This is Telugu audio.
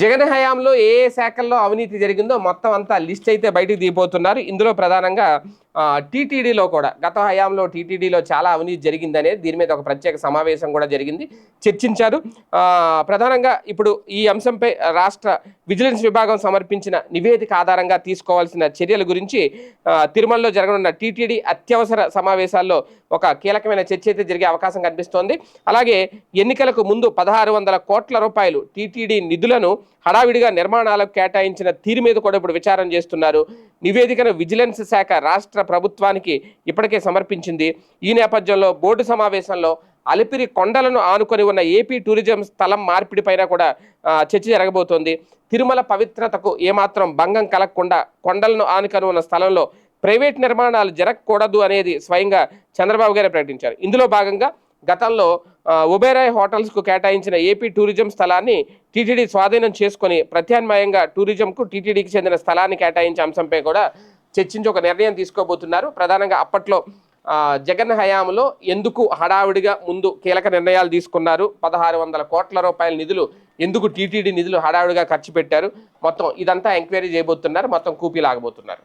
జగన్ హయాంలో ఏ ఏ శాఖల్లో అవినీతి జరిగిందో మొత్తం అంతా లిస్ట్ అయితే బయటకు దిగిపోతున్నారు. ఇందులో ప్రధానంగా టీటీడీలో కూడా గత హయాంలో టీటీడీలో చాలా అవినీతి జరిగిందనే దీని మీద ఒక ప్రత్యేక సమావేశం కూడా జరిగింది చర్చించారు. ప్రధానంగా ఇప్పుడు ఈ అంశంపై రాష్ట్ర విజిలెన్స్ విభాగం సమర్పించిన నివేదిక ఆధారంగా తీసుకోవాల్సిన చర్యల గురించి తిరుమలలో జరగనున్న టీటీడీ అత్యవసర సమావేశాల్లో ఒక కీలకమైన చర్చ అయితే జరిగే అవకాశం కనిపిస్తోంది. అలాగే ఎన్నికలకు ముందు పదహారు వందల కోట్ల రూపాయలు టీటీడీ నిధులను హడావిడిగా నిర్మాణాలకు కేటాయించిన తీరు మీద కూడా ఇప్పుడు విచారం చేస్తున్నారు. నివేదికను విజిలెన్స్ శాఖ రాష్ట్ర ప్రభుత్వానికి ఇప్పటికే సమర్పించింది. ఈ నేపథ్యంలో బోర్డు సమావేశంలో అలిపిరి కొండలను ఆనుకొని ఉన్న ఏపీ టూరిజం స్థలం మార్పిడిపైన కూడా చర్చ జరగబోతోంది. తిరుమల పవిత్రతకు ఏమాత్రం భంగం కలగకుండా కొండలను ఆనుకొని ఉన్న స్థలంలో ప్రైవేట్ నిర్మాణాలు జరగకూడదు అనేది స్వయంగా చంద్రబాబు గారే ప్రకటించారు. ఇందులో భాగంగా గతంలో ఉబేరాయ్ హోటల్స్కు కేటాయించిన ఏపీ టూరిజం స్థలాన్ని టీటీడీ స్వాధీనం చేసుకొని ప్రత్యామ్నాయంగా టూరిజంకు టీటీడీకి చెందిన స్థలాన్ని కేటాయించే అంశంపై కూడా చర్చించి ఒక నిర్ణయం తీసుకోబోతున్నారు. ప్రధానంగా అప్పట్లో జగన్ హయాంలో ఎందుకు హడావిడిగా ముందు కీలక నిర్ణయాలు తీసుకున్నారు? పదహారు వందల కోట్ల రూపాయల నిధులు ఎందుకు టీటీడీ నిధులు హడావిడిగా ఖర్చు పెట్టారు? మొత్తం ఇదంతా ఎంక్వైరీ చేయబోతున్నారు. మొత్తం కూపీ లాగబోతున్నారు